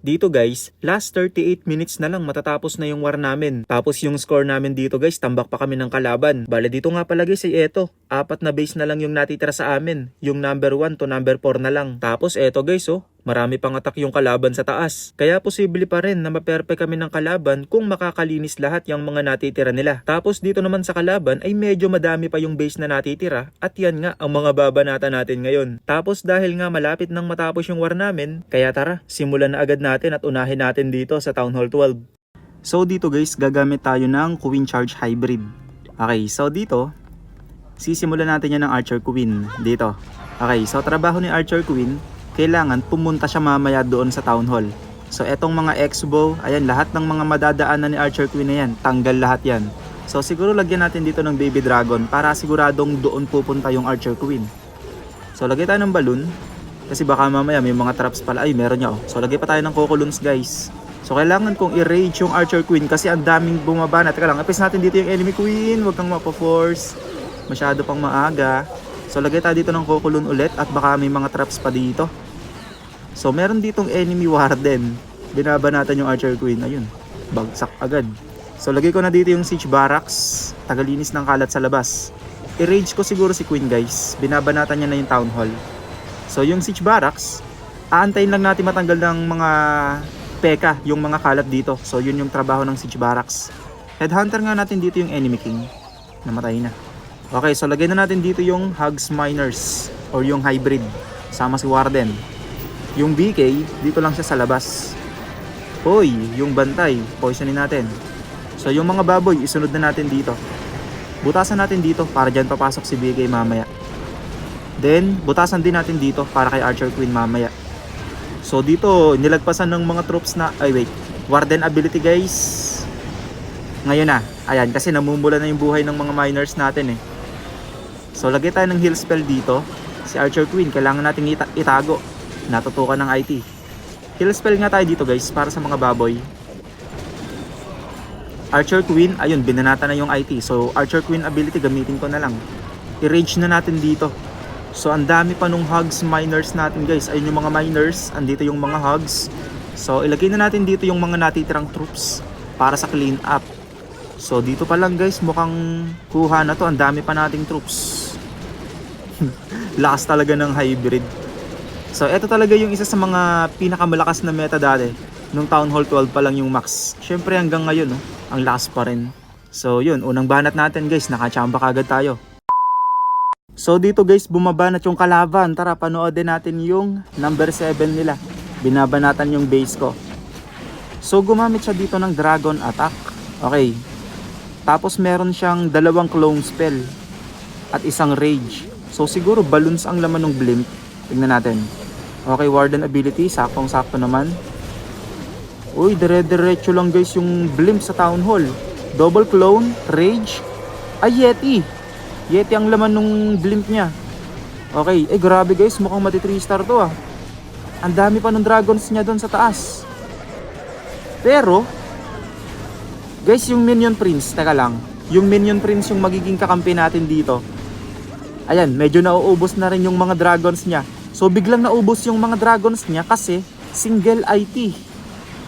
Dito guys, last 38 minutes na lang matatapos na yung war namin. Tapos yung score namin dito guys, tambak pa kami ng kalaban. Bale dito nga pala guys ay eto, apat na base na lang yung natitira sa amin. Yung number 1 to number 4 na lang. Tapos eto guys oh, marami pang attack yung kalaban sa taas. Kaya posible pa rin na maperpe kami ng kalaban kung makakalinis lahat yung mga natitira nila. Tapos dito naman sa kalaban ay medyo madami pa yung base na natitira at yan nga ang mga babanata natin ngayon. Tapos dahil nga malapit nang matapos yung war namin, kaya tara, simulan na agad natin at unahin natin dito sa Town Hall 12. So dito guys, gagamit tayo ng Queen Charge Hybrid. Okay, so dito, sisimulan natin yan ng Archer Queen dito. Okay, so trabaho ni Archer Queen, kailangan pumunta siya mamaya doon sa Town Hall. So etong mga X-bow, ayan lahat ng mga madadaanan ni Archer Queen na yan, tanggal lahat yan. So siguro lagyan natin dito ng Baby Dragon para siguradong doon pupunta yung Archer Queen. So lagay tayo ng balloon, kasi baka mamaya may mga traps pala. Ay, meron niya oh. So lagay pa tayo ng Coco Loons guys. So kailangan kong i-rage yung Archer Queen kasi ang daming bumaba na. Teka lang, ipis natin dito yung enemy queen. Huwag kang mapo-force. Masyado pang maaga. So lagay tayo dito ng Loon ulit at baka may mga traps pa dito. So meron ditong enemy warden. Binaba natin yung Archer Queen. Ayun, bagsak agad. So lagay ko na dito yung Siege Barracks. Tagalinis ng kalat sa labas. I-rage ko siguro si Queen guys. Binabanatan niya na yung Town Hall. So yung Siege Barracks, aantayin lang natin matanggal ng mga peka, yung mga kalat dito. So yun yung trabaho ng Siege Barracks. Headhunter nga natin dito yung Enemy King. Namatay na. Okay, so lagay na natin dito yung Hugs Miners or yung Hybrid. Sama si Warden. Yung BK, dito lang siya sa labas. Hoy, yung bantay, poisonin natin. So yung mga baboy, isunod na natin dito. Butasan natin dito para dyan papasok si BK mamaya. Then, butasan din natin dito para kay Archer Queen mamaya. So dito, nilagpasan ng mga troops na, ay wait, Warden ability guys. Ngayon na, ayan, kasi namumula na yung buhay ng mga miners natin eh. So lagay tayo ng heal spell dito. Si Archer Queen, kailangan nating ita- itago. Natutukan ng IT. Heal spell nga tayo dito guys, para sa mga baboy. Archer Queen, ayun, binanata na yung IT. So, Archer Queen ability, gamitin ko na lang. I-rage na natin dito. So, ang dami pa nung hugs miners natin guys. Ayun yung mga miners, andito yung mga hugs. So, ilagay na natin dito yung mga natitirang troops para sa clean up. So, dito pa lang guys, mukhang kuha na to. Ang dami pa nating troops. Lakas talaga ng hybrid. So, ito talaga yung isa sa mga pinakamalakas na meta dati. Nung Town Hall 12 pa lang yung max. Syempre hanggang ngayon, no, ang lakas pa rin. So, yun, unang banat natin guys, nakachamba kagad tayo. So dito guys, bumabanat yung kalaban. Tara, panoodin natin yung number 7 nila. Binabanatan yung base ko. So gumamit siya dito ng dragon attack. Okay. Tapos meron siyang dalawang clone spell at isang rage. So siguro balloons ang laman ng blimp. Tingnan natin. Okay, warden ability, saktong sakto naman. Uy, dire-diretso lang guys yung blimp sa town hall. Double clone, rage, ay yeti. Yeti ang laman nung blimp niya. Okay, eh grabe guys, mukhang mati 3 star to ah. Ang dami pa ng dragons niya doon sa taas. Pero, guys, yung Minion Prince, teka lang. Yung Minion Prince yung magiging kakampi natin dito. Ayan, medyo nauubos na rin yung mga dragons niya. So, biglang naubos yung mga dragons niya kasi single IT.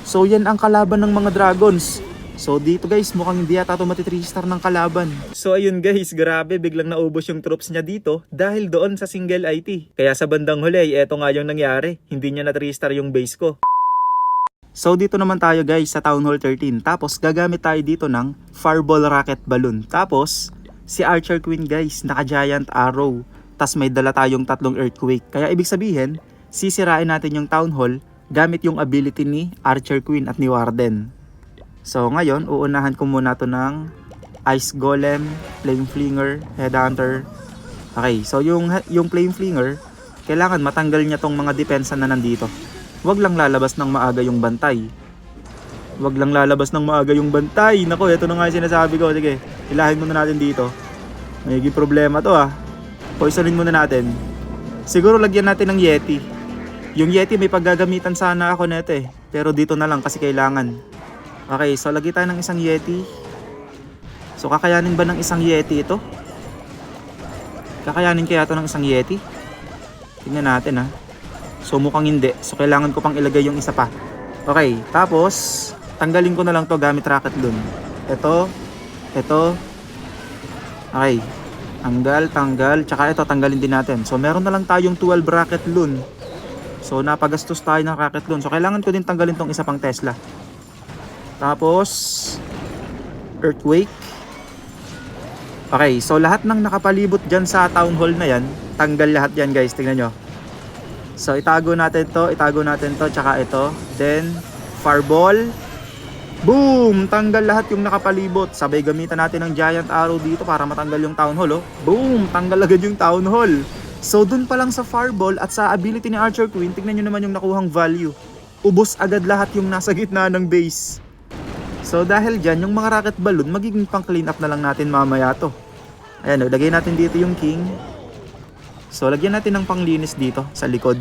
So, yan ang kalaban ng mga dragons. So dito guys, mukhang hindi yata ito mati 3 star ng kalaban. So ayun guys, grabe, biglang naubos yung troops niya dito dahil doon sa single IT. Kaya sa bandang huli, eto nga yung nangyari. Hindi niya na 3 star yung base ko. So dito naman tayo guys sa Town Hall 13. Tapos gagamit tayo dito ng Fireball Rocket Balloon. Tapos si Archer Queen guys, naka Giant Arrow. Tapos may dala tayong tatlong Earthquake. Kaya ibig sabihin, sisirain natin yung Town Hall gamit yung ability ni Archer Queen at ni Warden. So ngayon, uunahan ko muna to ng Ice Golem, Flame Flinger, Headhunter. Okay, so yung yung Flame Flinger, kailangan matanggal niya tong mga depensa na nandito. Huwag lang lalabas ng maaga yung bantay. Huwag lang lalabas ng maaga yung bantay. Nako, ito na nga yung sinasabi ko. Sige, ilahin muna natin dito. May problema to ah. Poisonin muna natin. Siguro lagyan natin ng Yeti. Yung Yeti may paggagamitan sana ako nito eh. Pero dito na lang kasi kailangan. Okay, so lagi tayo ng isang Yeti. So kakayanin ba ng isang Yeti ito? Kakayanin kaya ito ng isang Yeti? Tingnan natin ha. So mukhang hindi. So kailangan ko pang ilagay yung isa pa. Okay, tapos tanggalin ko na lang to gamit rocket loon. Ito, ito. Okay. Tanggal, tanggal, tsaka ito tanggalin din natin. So meron na lang tayong 12 rocket loon. So napagastos tayo ng rocket loon. So kailangan ko din tanggalin tong isa pang Tesla. Tapos earthquake. Okay, so lahat ng nakapalibot dyan sa town hall na yan, tanggal lahat yan guys, tingnan nyo. So itago natin to, itago natin to, tsaka ito. Then, fireball. Boom! Tanggal lahat yung nakapalibot. Sabay gamitan natin ng giant arrow dito para matanggal yung town hall, oh. Boom! Tanggal agad yung town hall. So dun pa lang sa fireball at sa ability ni Archer Queen, tingnan nyo naman yung nakuhang value. Ubos agad lahat yung nasa gitna ng base. So dahil dyan, yung mga rocket balloon, magiging pang clean up na lang natin mamaya to. Ayan, oh, lagay natin dito yung king. So lagyan natin ng panglinis dito sa likod.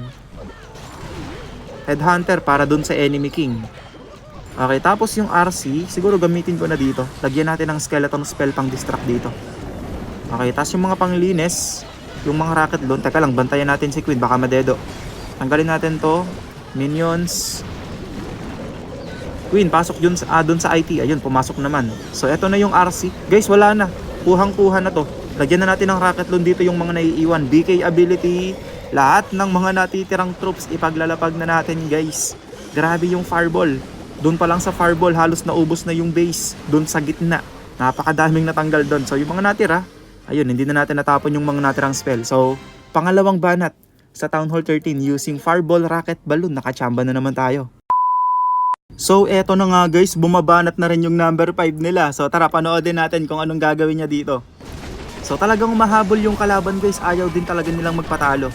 Headhunter para dun sa enemy king. Okay, tapos yung RC, siguro gamitin ko na dito. Lagyan natin ng skeleton spell pang distract dito. Okay, tapos yung mga panglinis, yung mga rocket loon, teka lang, bantayan natin si Queen, baka madedo. Tanggalin natin to, minions, Queen, pasok dun sa, ah, sa IT. Ayun, pumasok naman. So, eto na yung RC. Guys, wala na. Kuhang-kuha na to. Lagyan na natin ng rocket loon dito yung mga naiiwan. BK ability. Lahat ng mga natitirang troops, ipaglalapag na natin, guys. Grabe yung fireball. Doon pa lang sa fireball, halos naubos na yung base. Doon sa gitna. Napakadaming natanggal doon. So, yung mga natira, ayun, hindi na natin natapon yung mga natirang spell. So, pangalawang banat sa Town Hall 13 using fireball rocket balloon. Nakachamba na naman tayo. So eto na nga guys, bumabanat na rin yung number 5 nila. So tara panoodin natin kung anong gagawin niya dito. So talagang mahabol yung kalaban guys, ayaw din talaga nilang magpatalo.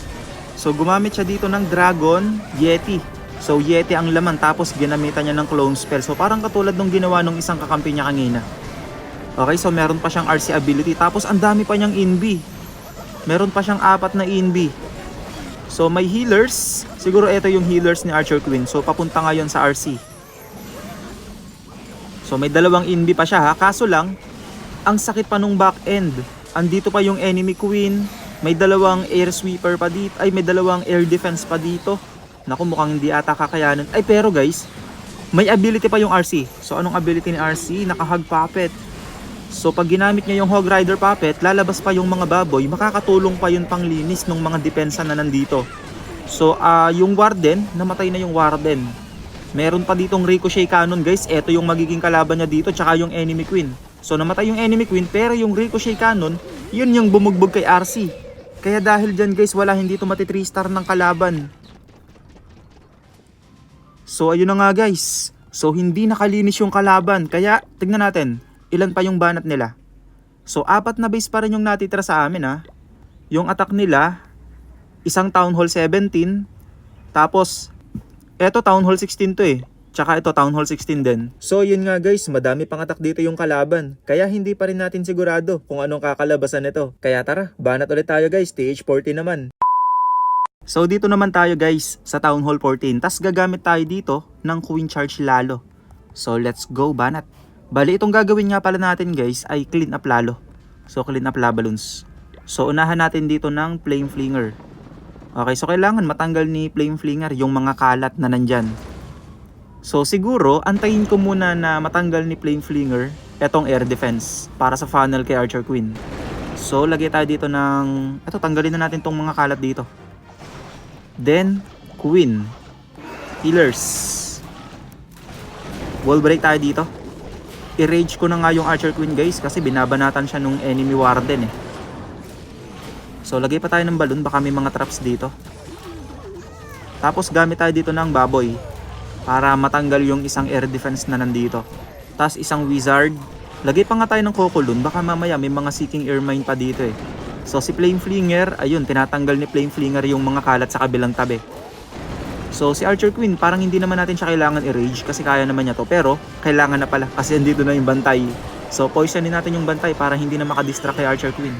So gumamit siya dito ng Dragon Yeti. So Yeti ang laman tapos ginamitan niya ng clone spell. So parang katulad nung ginawa nung isang kakampi niya kanina. Okay, so meron pa siyang RC ability tapos ang dami pa niyang inbi. Meron pa siyang apat na inbi. So may healers, siguro ito yung healers ni Archer Queen. So papunta ngayon sa RC. So may dalawang inbi pa siya ha. Kaso lang, ang sakit pa nung back end. Andito pa yung enemy queen. May dalawang air sweeper pa dito. Ay may dalawang air defense pa dito. Naku mukhang hindi ata kakayanan. Ay pero guys, may ability pa yung RC. So anong ability ni RC? Naka-hog puppet. So pag ginamit niya yung Hog Rider puppet, lalabas pa yung mga baboy. Makakatulong pa yun pang linis ng mga depensa na nandito. So ah yung warden, namatay na yung warden. Meron pa ditong ricochet cannon guys. Ito yung magiging kalaban niya dito tsaka yung enemy queen. So namatay yung enemy queen pero yung ricochet cannon, yun yung bumugbog kay RC. Kaya dahil dyan guys, wala hindi to mati 3 star ng kalaban. So ayun na nga guys. So hindi nakalinis yung kalaban. Kaya tignan natin, ilan pa yung banat nila. So apat na base pa rin yung natitira sa amin ha. Yung attack nila, isang Town Hall 17, tapos Eto Town Hall 16 to eh. Tsaka ito Town Hall 16 din. So yun nga guys, madami pang attack dito yung kalaban. Kaya hindi pa rin natin sigurado kung anong kakalabasan nito. Kaya tara, banat ulit tayo guys, TH40 naman. So dito naman tayo guys sa Town Hall 14. Tas gagamit tayo dito ng Queen Charge lalo. So let's go banat. Bali itong gagawin nga pala natin guys ay clean up lalo. So clean up balloons. So unahan natin dito ng Flame Flinger. Okay, so kailangan matanggal ni Flame Flinger yung mga kalat na nandyan. So siguro, antayin ko muna na matanggal ni Flame Flinger etong air defense para sa funnel kay Archer Queen. So lagay tayo dito ng... Ito, tanggalin na natin tong mga kalat dito. Then, Queen. Healers. Wall break tayo dito. I-rage ko na nga yung Archer Queen guys kasi binabanatan siya nung enemy warden eh. So lagay pa tayo ng balloon baka may mga traps dito. Tapos gamit tayo dito ng baboy para matanggal yung isang air defense na nandito. Tapos isang wizard. Lagay pa nga tayo ng kokolun baka mamaya may mga seeking air mine pa dito eh. So si Flame Flinger, ayun tinatanggal ni Flame Flinger yung mga kalat sa kabilang tabi. So si Archer Queen parang hindi naman natin siya kailangan i-rage kasi kaya naman niya to pero kailangan na pala kasi andito na yung bantay. So poisonin natin yung bantay para hindi na makadistract kay Archer Queen.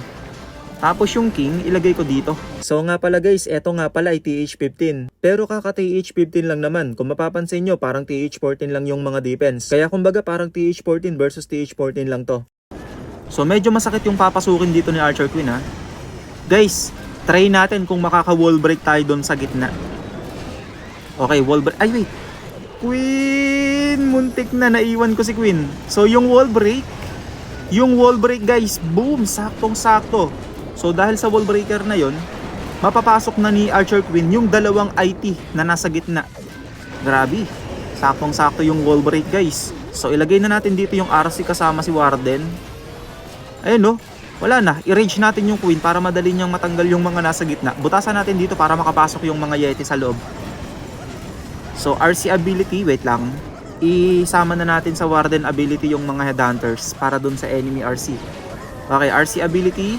Tapos yung king, ilagay ko dito. So nga pala guys, eto nga pala ay TH15. Pero kaka TH15 lang naman. Kung mapapansin nyo, parang TH14 lang yung mga defense. Kaya kumbaga parang TH14 versus TH14 lang to. So medyo masakit yung papasukin dito ni Archer Queen ha. Guys, try natin kung makaka wall break tayo doon sa gitna. Okay, wall break. Ay wait. Queen! Muntik na, naiwan ko si Queen. So, yung wall break, yung wall break guys, boom! Saktong-sakto. So, dahil sa wall breaker na yon, mapapasok na ni Archer Queen yung dalawang IT na nasa gitna. Grabe. Saktong-sakto yung wall break guys. So, ilagay na natin dito yung RC kasama si Warden. Ayun no, wala na. I-rage natin yung Queen para madali niyang matanggal yung mga nasa gitna. Butasan natin dito para makapasok yung mga Yeti sa loob. So RC ability, wait lang. Isama na natin sa Warden ability yung mga headhunters para dun sa enemy RC. Okay, RC ability.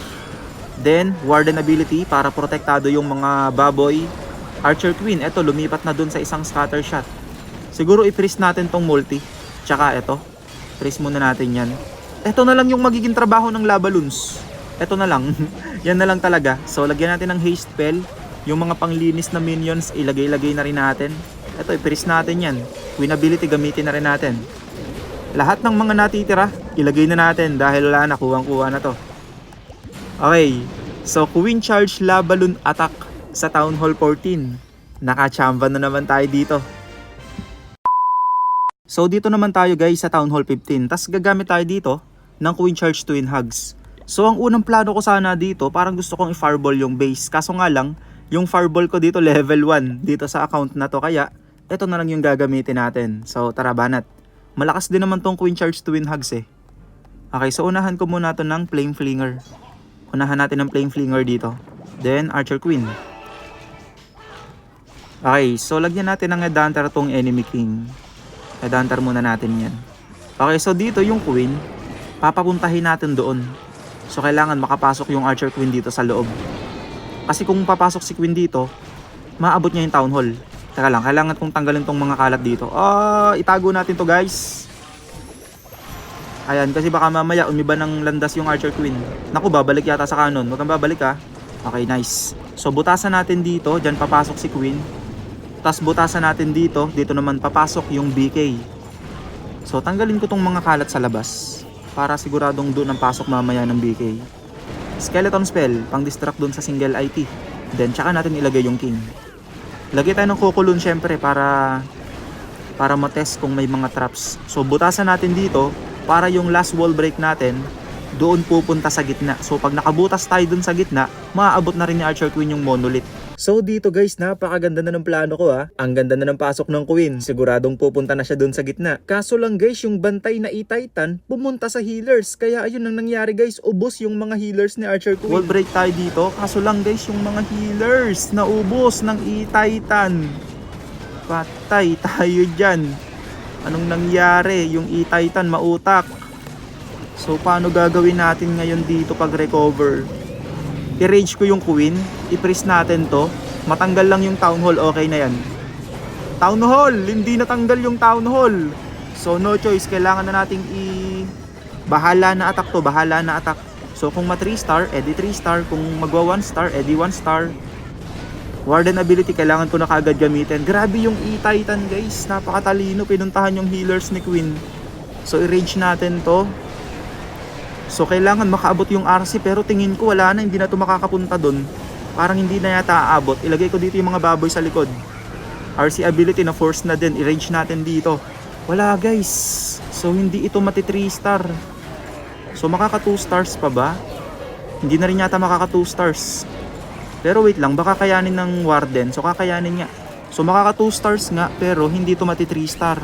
Then Warden ability para protektado yung mga baboy. Archer Queen, eto lumipat na dun sa isang scatter shot. Siguro i-freeze natin tong multi. Tsaka eto, freeze muna natin yan. Eto na lang yung magiging trabaho ng Laballoons. Eto na lang. yan na lang talaga. So lagyan natin ng haste spell. Yung mga panglinis na minions, ilagay-lagay na rin natin. Ito, i-freeze natin yan. Queen ability, gamitin na rin natin. Lahat ng mga natitira, ilagay na natin dahil wala na, kuwang-kuha na to. Okay, so Queen Charge Laballoon Attack sa Town Hall 14. Nakachamba na naman tayo dito. So dito naman tayo guys sa Town Hall 15. Tapos gagamit tayo dito ng Queen Charge Twin Hugs. So ang unang plano ko sana dito, parang gusto kong i-fireball yung base. Kaso nga lang, yung fireball ko dito level 1 dito sa account na to. Kaya ito na lang yung gagamitin natin. So tara banat. Malakas din naman tong Queen Charge Twin Hugs eh. Okay, so unahan ko muna to ng Flame Flinger. Unahan natin ng Flame Flinger dito. Then Archer Queen. Okay, so lagyan natin ng Headhunter tong Enemy King. Headhunter muna natin yan. Okay, so dito yung Queen, papapuntahin natin doon. So kailangan makapasok yung Archer Queen dito sa loob. Kasi kung papasok si Queen dito, maabot niya yung Town Hall. Teka lang, kailangan kong tanggalin tong mga kalat dito. Ah, itago natin to guys. Ayan, kasi baka mamaya umiba ng landas yung Archer Queen. Naku, babalik yata sa canon. Huwag kang babalik ha. Okay, nice. So butasan natin dito, dyan papasok si Queen. Tapos butasan natin dito, dito naman papasok yung BK. So tanggalin ko tong mga kalat sa labas para siguradong doon ang pasok mamaya ng BK. Skeleton spell, pang distract doon sa single IT. Then tsaka natin ilagay yung king. Lagay tayo ng kukulun syempre para para matest kung may mga traps. So butasan natin dito para yung last wall break natin doon pupunta sa gitna. So pag nakabutas tayo doon sa gitna, maaabot na rin ni Archer Queen yung monolith. So dito guys, napakaganda na ng plano ko ha. Ang ganda na ng pasok ng Queen. Siguradong pupunta na siya doon sa gitna. Kaso lang guys, yung bantay na E-Titan pumunta sa healers. Kaya ayun ang nangyari guys, ubos yung mga healers ni Archer Queen. Wall break tayo dito. Kaso lang guys, yung mga healers na ubos ng E-Titan. Patay tayo dyan. Anong nangyari? Yung E-Titan mautak. So paano gagawin natin ngayon dito pag recover? I-rage ko yung queen, i-freeze natin to, matanggal lang yung town hall, okay na yan. Town hall, hindi natanggal yung town hall. So no choice, kailangan na nating i bahala na attack to, bahala na attack. So kung ma 3 star, edi 3 star, kung magwa 1 star, edi 1 star. Warden ability kailangan ko na kagad gamitin. Grabe yung E-Titan guys, napakatalino, pinuntahan yung healers ni Queen. So i-rage natin to, So kailangan makaabot yung RC pero tingin ko wala na, hindi na to makakapunta doon. Parang hindi na yata aabot. Ilagay ko dito yung mga baboy sa likod. RC ability na force na din, i-range natin dito. Wala guys. So hindi ito mati 3 star. So makaka 2 stars pa ba? Hindi na rin yata makaka 2 stars. Pero wait lang, baka kayanin ng Warden. So kakayanin nga. So makaka 2 stars nga pero hindi ito mati 3 star.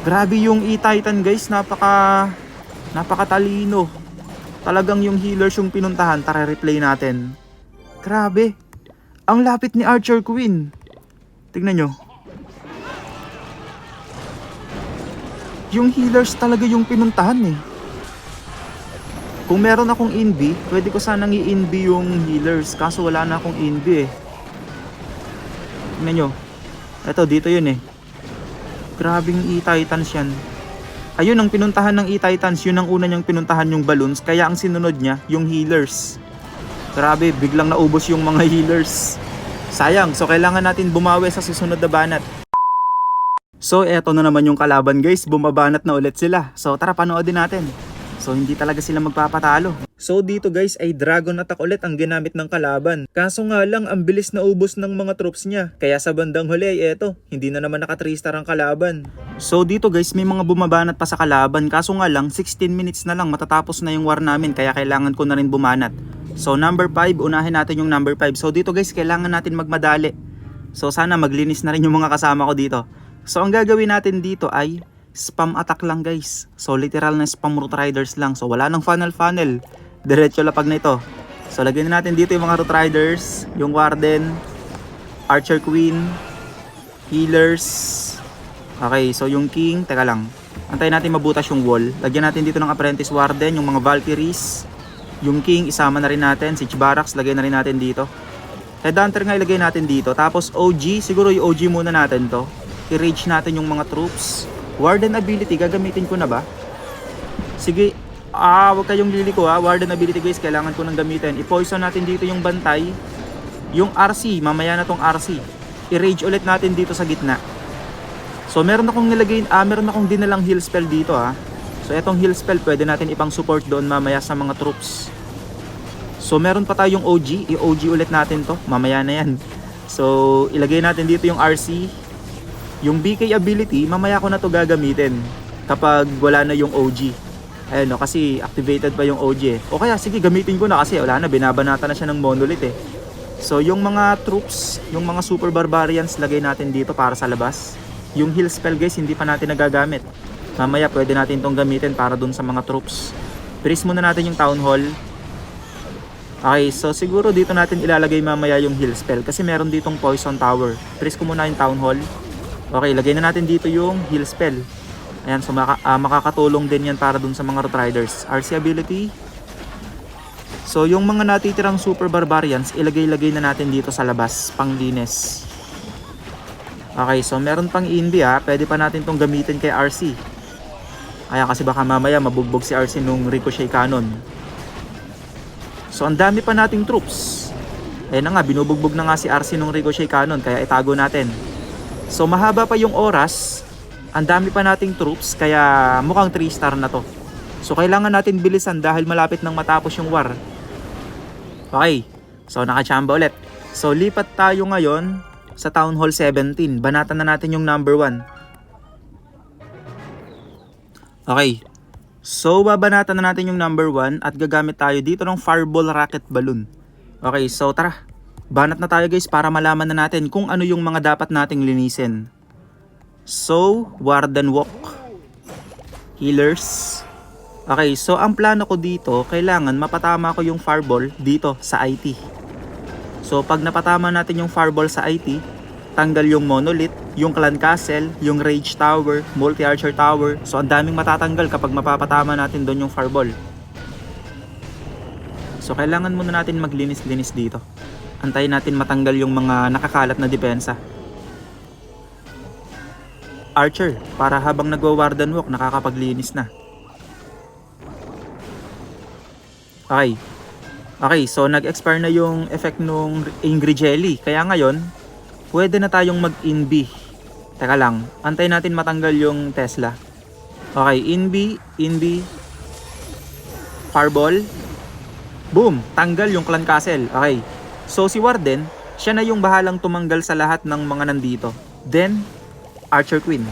Grabe yung E-Titan guys, napaka napakatalino. Talagang yung healers yung pinuntahan, tara replay natin. Grabe. Ang lapit ni Archer Queen. Tignan nyo. Yung healers talaga yung pinuntahan eh. Kung meron akong invi, pwede ko sanang i-invi yung healers. Kaso wala na akong invi eh. Tignan nyo. Eto, dito yun eh. Grabing E-Titans yan. Ayun ang pinuntahan ng E-Titans, yun ang una niyang pinuntahan yung balloons, kaya ang sinunod niya, yung healers. Grabe, biglang naubos yung mga healers. Sayang, so kailangan natin bumawi sa susunod na banat. So eto na naman yung kalaban guys, bumabanat na ulit sila. So tara panoodin natin. So hindi talaga sila magpapatalo. So dito guys ay Dragon Attack ulit ang ginamit ng kalaban. Kaso nga lang ang bilis na ubos ng mga troops niya. Kaya sa bandang huli ay eto, hindi na naman naka 3 star ang kalaban. So dito guys may mga bumabanat pa sa kalaban. Kaso nga lang 16 minutes na lang matatapos na yung war namin kaya kailangan ko na rin bumanat. So number 5, unahin natin yung number 5. So dito guys kailangan natin magmadali. So sana maglinis na rin yung mga kasama ko dito. So ang gagawin natin dito ay spam attack lang guys. So literal na spam root riders lang. So wala nang funnel funnel. Diretso lapag na ito. So lagyan na natin dito yung mga root riders, yung warden, archer queen, healers. Okay, so yung king, teka lang. Antayin natin mabutas yung wall. Lagyan natin dito ng apprentice warden, yung mga valkyries. Yung king, isama na rin natin. Siege barracks, lagay na rin natin dito. Headhunter nga ilagay natin dito. Tapos OG, siguro yung OG muna natin to. I-rage natin yung mga troops. Warden ability, gagamitin ko na ba? Sige, ah, wag kayong liliko ha. Warden ability guys, kailangan ko nang gamitin. I-poison natin dito yung bantay. Yung RC, mamaya na tong RC. I-rage ulit natin dito sa gitna. So meron akong nilagay, ah, meron akong dinalang heal spell dito ha. So etong heal spell pwede natin ipang support doon mamaya sa mga troops. So meron pa tayong OG, i-OG ulit natin to, mamaya na yan. So ilagay natin dito yung RC. Yung BK ability, mamaya ko na to gagamitin kapag wala na yung OG. Ayun no, kasi activated pa yung OG eh. O kaya sige gamitin ko na kasi wala na, binabanata na siya ng monolith eh. So yung mga troops, yung mga super barbarians lagay natin dito para sa labas. Yung heal spell guys hindi pa natin nagagamit. Mamaya pwede natin tong gamitin para dun sa mga troops. Freeze muna natin yung town hall. Okay, so siguro dito natin ilalagay mamaya yung heal spell kasi meron ditong poison tower. Freeze ko muna yung town hall. Okay, lagay na natin dito yung heal spell. Ayan, so maka, ah, makakatulong din yan para dun sa mga root riders. RC ability. So yung mga natitirang super barbarians, ilagay-lagay na natin dito sa labas, panglinis. Okay, so meron pang Inbi ha, pwede pa natin tong gamitin kay RC. Ayan, kasi baka mamaya mabugbog si RC nung ricochet cannon. So ang dami pa nating troops. Ayan na nga, binubugbog na nga si RC nung ricochet cannon, kaya itago natin. So mahaba pa yung oras, ang dami pa nating troops, kaya mukhang 3 star na to. So kailangan natin bilisan dahil malapit nang matapos yung war. Okay, so nakachamba ulit. So lipat tayo ngayon sa Town Hall 17. Banatan na natin yung number 1. Okay, so babanatan na natin yung number 1 at gagamit tayo dito ng Fireball Rocket Balloon. Okay, so tara. Banat na tayo guys para malaman na natin kung ano yung mga dapat nating linisin. So, Warden Walk. Healers. Okay, so ang plano ko dito, kailangan mapatama ko yung fireball dito sa IT. So pag napatama natin yung fireball sa IT, tanggal yung monolith, yung clan castle, yung rage tower, multi-archer tower. So ang daming matatanggal kapag mapapatama natin doon yung fireball. So kailangan muna natin maglinis-linis dito. Antayin natin matanggal yung mga nakakalat na depensa. Archer, para habang nagwa-warden walk, nakakapaglinis na. Okay. Okay, so nag-expire na yung effect nung Angry Jelly. Kaya ngayon, pwede na tayong mag-inb. Teka lang, antayin natin matanggal yung Tesla. Okay, inb, inb, fireball. Boom, tanggal yung clan castle. Okay. So si Warden, siya na yung bahalang tumanggal sa lahat ng mga nandito. Then, Archer Queen.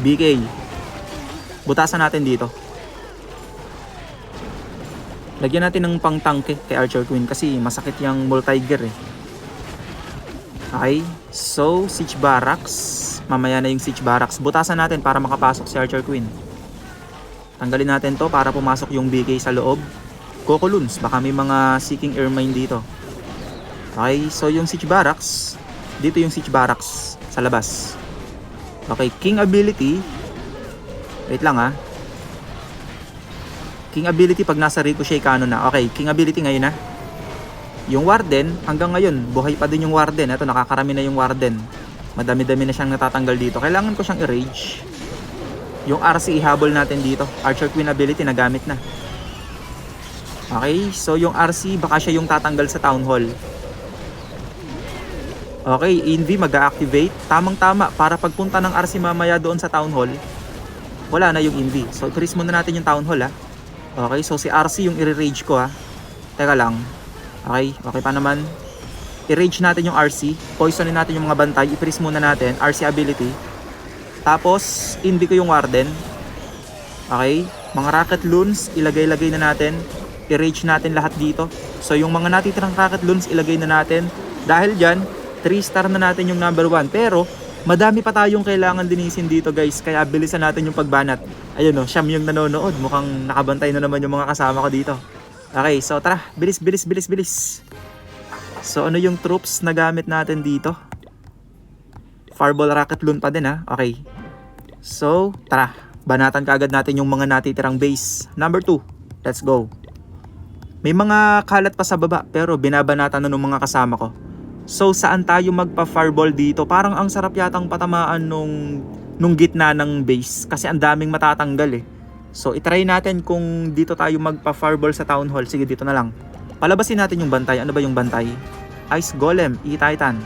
BK. Butasan natin dito. Lagyan natin ng pangtangke kay Archer Queen kasi masakit yung multi-gear eh. Okay, so Siege Barracks. Mamaya na yung Siege Barracks. Butasan natin para makapasok si Archer Queen. Tanggalin natin to para pumasok yung BK sa loob. Kokolons, baka may mga seeking air mine dito. Okay, so yung Siege Barracks. Dito yung Siege Barracks sa labas. Okay, King Ability. Wait lang ah. King ability pag nasa ricochet cannon na. Okay, king ability ngayon na. Yung warden, hanggang ngayon, buhay pa din yung warden. Ito, nakakarami na yung warden. Madami-dami na siyang natatanggal dito. Kailangan ko siyang i-rage. Yung RC ihabol natin dito. Archer Queen ability nagamit na. Okay, so yung RC, baka siya yung tatanggal sa Town Hall. Okay, Envy mag-activate. Tamang-tama para pagpunta ng RC mamaya doon sa Town Hall, wala na yung Envy. So, increase muna natin yung Town Hall, ha. Okay, so si RC yung i-rage ko, ha. Teka lang. Okay, okay pa naman. I-rage natin yung RC. Poisonin natin yung mga bantay. I-freeze muna natin. RC ability. Tapos, Envy ko yung Warden. Okay, mga Rocket Loons, ilagay-lagay na natin. I-rage natin lahat dito. So, yung mga natitirang Rocket Loons, ilagay na natin. Dahil dyan, 3 star na natin yung number 1. Pero, madami pa tayong kailangan dinisin dito guys. Kaya bilisan natin yung pagbanat. Ayun o, siyam yung nanonood. Mukhang nakabantay na naman yung mga kasama ko dito. Okay, so tara. Bilis, bilis, bilis, bilis. So ano yung troops na gamit natin dito? Fireball Rocket Loon pa din ha. Okay. So, tara. Banatan kaagad natin yung mga natitirang base. Number 2. Let's go. May mga kalat pa sa baba pero binabanatan na ng mga kasama ko. So saan tayo magpa-fireball dito? Parang ang sarap yatang patamaan nung nung gitna ng base kasi ang daming matatanggal eh. So itry natin kung dito tayo magpa-fireball sa town hall. Sige dito na lang. Palabasin natin yung bantay. Ano ba yung bantay? Ice Golem, E-Titan.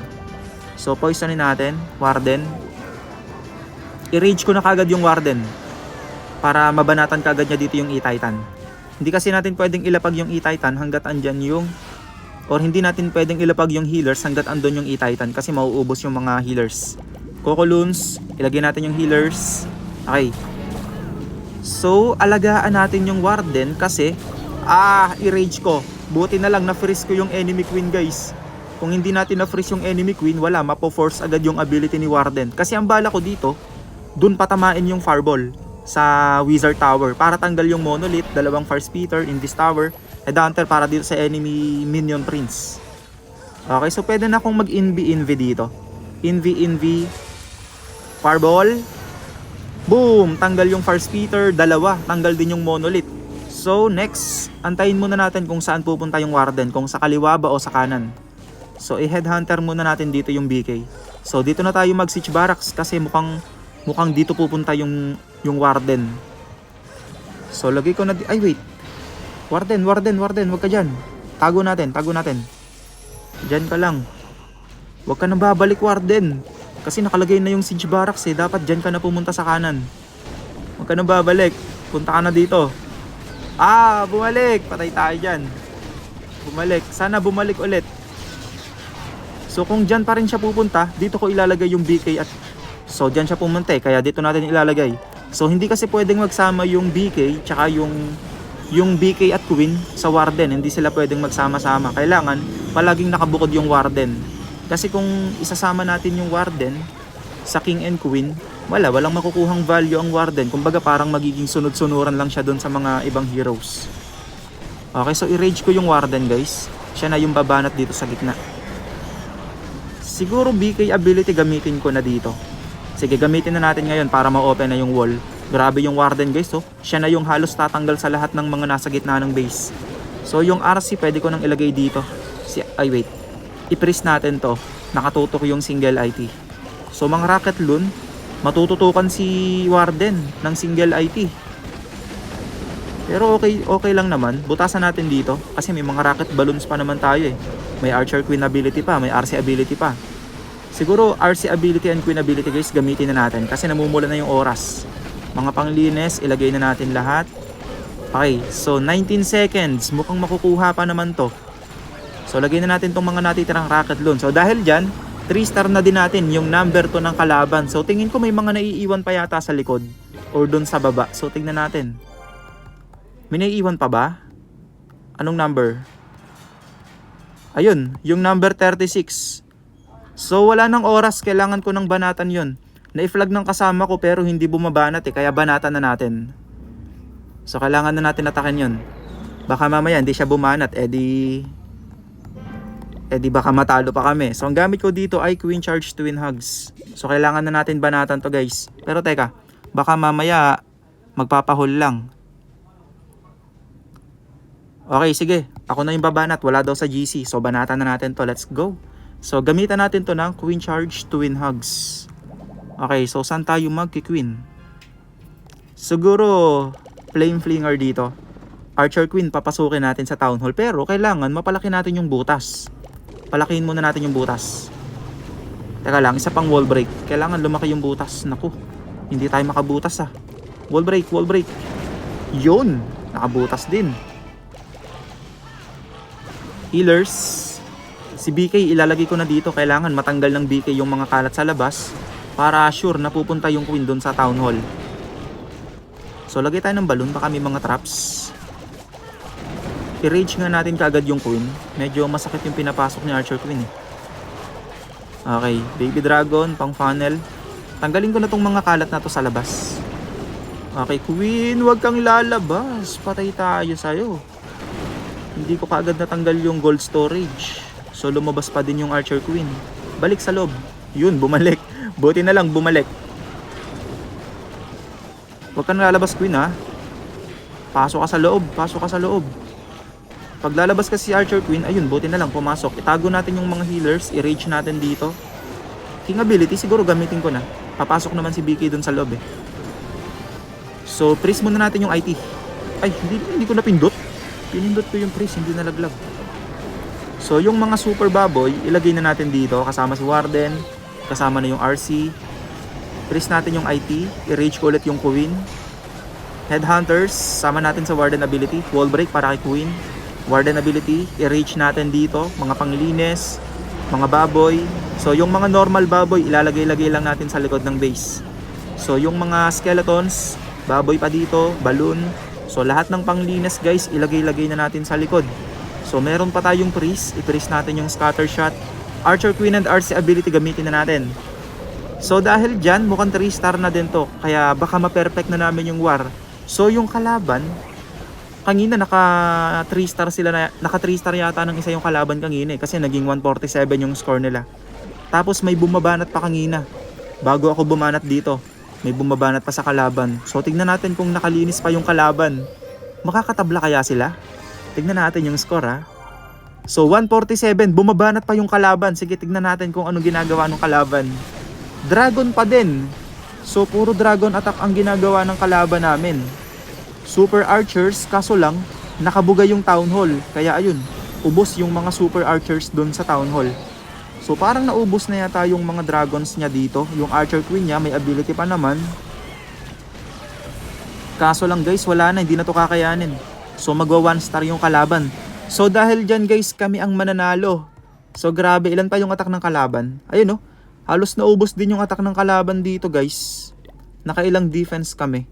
So poisonin natin, Warden. I-rage ko na kagad yung Warden para mabanatan kagad niya dito yung E-Titan. Hindi kasi natin pwedeng ilapag yung E-Titan hanggat andyan yung or hindi natin pwedeng ilapag yung healers hanggat andun yung E-Titan kasi mauubos yung mga healers. Coco Loons, ilagay natin yung healers. Okay. So, alagaan natin yung Warden kasi ah, i-rage ko. Buti na lang na-freeze ko yung enemy queen guys. Kung hindi natin na-freeze yung enemy queen, wala, mapo-force agad yung ability ni Warden. Kasi ang bala ko dito, dun patamain yung fireball sa Wizard Tower para tanggal yung Monolith, dalawang Fire Spitter in this tower, Headhunter para dito sa enemy Minion Prince. Okay, so pwede na akong mag-inv-inv dito. Inv-inv, Fireball, boom, tanggal yung Fire Spitter, dalawa, tanggal din yung Monolith. So next, antayin muna natin kung saan pupunta yung Warden, kung sa kaliwa ba o sa kanan. So i-headhunter muna natin dito yung BK. So dito na tayo mag-siege barracks kasi mukhang mukhang dito pupunta yung yung Warden. So lagay ko na di- ay wait. Warden, Warden, Warden, wag ka diyan. Tago natin, tago natin. Diyan ka lang. Wag ka nang babalik Warden. Kasi nakalagay na yung siege barracks eh. Dapat diyan ka na pumunta sa kanan. Wag ka nang babalik. Punta ka na dito. Ah, bumalik. Patay tayo diyan. Bumalik. Sana bumalik ulit. So kung dyan pa rin siya pupunta, dito ko ilalagay yung BK at So dyan siya pumunta eh, kaya dito natin ilalagay. So hindi kasi pwedeng magsama yung BK tsaka yung yung BK at Queen sa Warden. Hindi sila pwedeng magsama-sama. Kailangan palaging nakabukod yung Warden. Kasi kung isasama natin yung Warden sa King and Queen, wala, walang makukuhang value ang Warden. Kumbaga parang magiging sunod-sunuran lang siya doon sa mga ibang heroes. Okay, so i-rage ko yung Warden guys. Siya na yung babanat dito sa gitna. Siguro BK ability gamitin ko na dito. Sige, gamitin na natin ngayon para ma-open na yung wall. Grabe yung Warden guys, oh. Siya na yung halos tatanggal sa lahat ng mga nasa gitna ng base. So yung RC pwede ko nang ilagay dito. Si ay wait. I-freeze natin to. Nakatutok yung single IT. So mga Rocket Loon, matututukan si Warden ng single IT. Pero okay, okay lang naman. Butasan natin dito kasi may mga rocket balloons pa naman tayo eh. May Archer Queen ability pa, may RC ability pa. Siguro RC ability and Queen ability guys gamitin na natin kasi namumula na yung oras. Mga panglines, ilagay na natin lahat. Okay, so 19 seconds. Mukhang makukuha pa naman to. So lagay na natin tong mga natitirang rocket loon. So dahil dyan, 3 star na din natin yung number 2 ng kalaban. So tingin ko may mga naiiwan pa yata sa likod or doon sa baba. So tingnan natin. May naiiwan pa ba? Anong number? Ayun, yung number 36. So wala nang oras, kailangan ko ng banatan yon. Na-flag ng kasama ko pero hindi bumabanat eh, kaya banatan na natin. So kailangan na natin atakin yon. Baka mamaya hindi siya bumanat, edi... Edi baka matalo pa kami. So ang gamit ko dito ay Queen Charge Twin Hugs. So kailangan na natin banatan to guys. Pero teka, baka mamaya magpapahol lang. Okay, sige. Ako na yung babanat. Wala daw sa GC. So, banatan na natin to. Let's go. So, gamitan natin to ng Queen Charge Twin Hugs. Okay, so saan tayo magki-Queen? Siguro, Flame Flinger dito. Archer Queen, papasukin natin sa Town Hall. Pero, kailangan mapalaki natin yung butas. Palakihin muna natin yung butas. Teka lang, isa pang wall break. Kailangan lumaki yung butas. Naku, hindi tayo makabutas ah. Wall break, wall break. Yun! Nakabutas din. Healers. Si BK ilalagay ko na dito. Kailangan matanggal ng BK yung mga kalat sa labas para sure na pupunta yung queen doon sa town hall. So lagay tayo ng balloon. Baka may mga traps. I-rage nga natin kagad yung queen. Medyo masakit yung pinapasok ni Archer Queen eh. Okay, baby dragon, pang funnel. Tanggalin ko na tong mga kalat na to sa labas. Okay, queen, wag kang lalabas. Patay tayo sa'yo. Hindi ko kaagad natanggal yung gold storage. So lumabas pa din yung archer queen. Balik sa loob. Yun, bumalik. Buti na lang bumalik. Huwag kang lalabas queen ha. Pasok ka sa loob, pasok ka sa loob. Pag lalabas ka si Archer Queen, ayun, buti na lang pumasok. Itago natin yung mga healers, i-rage natin dito. King ability, siguro gamitin ko na. Papasok naman si BK dun sa loob eh. So, freeze muna natin yung IT. Ay, hindi, hindi ko napindot. Pinindot ko yung freeze, hindi nalaglag. So, yung mga super baboy, ilagay na natin dito. Kasama si Warden, kasama na yung RC. Freeze natin yung IT, i-rage ko ulit yung Queen. Headhunters, sama natin sa Warden ability. Wall break para kay Queen. Warden ability, i-rage natin dito. Mga panglinis, mga baboy. So yung mga normal baboy, ilalagay-lagay lang natin sa likod ng base. So yung mga skeletons, baboy pa dito, balloon. So lahat ng panglinis guys, ilagay-lagay na natin sa likod. So meron pa tayong priest, i-priest natin yung scatter shot. Archer Queen and RC ability gamitin na natin. So dahil dyan, mukhang 3 star na din to. Kaya baka ma-perfect na namin yung war. So yung kalaban, kanina naka 3 star sila na naka 3 star yata ng isa yung kalaban kanina eh, kasi naging 147 yung score nila. Tapos may bumabanat pa kanina. Bago ako bumanat dito, may bumabanat pa sa kalaban. So tignan natin kung nakalinis pa yung kalaban. Makakatabla kaya sila? Tignan natin yung score ha. So 147, bumabanat pa yung kalaban. Sige, tignan natin kung anong ginagawa ng kalaban. Dragon pa din. So puro dragon attack ang ginagawa ng kalaban namin. Super archers, kaso lang, nakabuga yung town hall. Kaya ayun, ubos yung mga super archers dun sa town hall. So parang naubos na yata yung mga dragons niya dito. Yung archer queen niya, may ability pa naman. Kaso lang guys, wala na, hindi na to kakayanin. So magwa one star yung kalaban. So dahil dyan guys, kami ang mananalo. So grabe, ilan pa yung attack ng kalaban? Ayun oh, halos naubos din yung attack ng kalaban dito guys. Nakailang defense kami.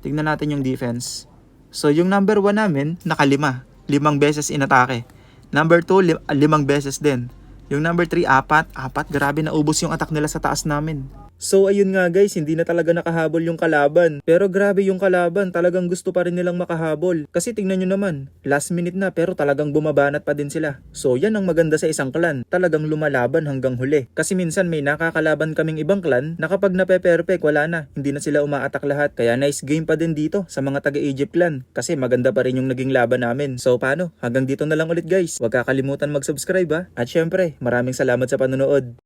Tingnan natin yung defense. So yung number 1 namin, nakalima. Limang beses inatake. Number 2, lim- limang beses din. Yung number 3, apat. Apat, grabe naubos yung attack nila sa taas namin. So ayun nga guys, hindi na talaga nakahabol yung kalaban. Pero grabe yung kalaban, talagang gusto pa rin nilang makahabol. Kasi tingnan nyo naman, last minute na pero talagang bumabanat pa din sila. So yan ang maganda sa isang clan, talagang lumalaban hanggang huli. Kasi minsan may nakakalaban kaming ibang clan na kapag nape-perfect wala na, hindi na sila umaatak lahat. Kaya nice game pa din dito sa mga taga-Egypt clan. Kasi maganda pa rin yung naging laban namin. So paano? Hanggang dito na lang ulit guys. Huwag kakalimutan mag-subscribe ha. At syempre, maraming salamat sa panonood.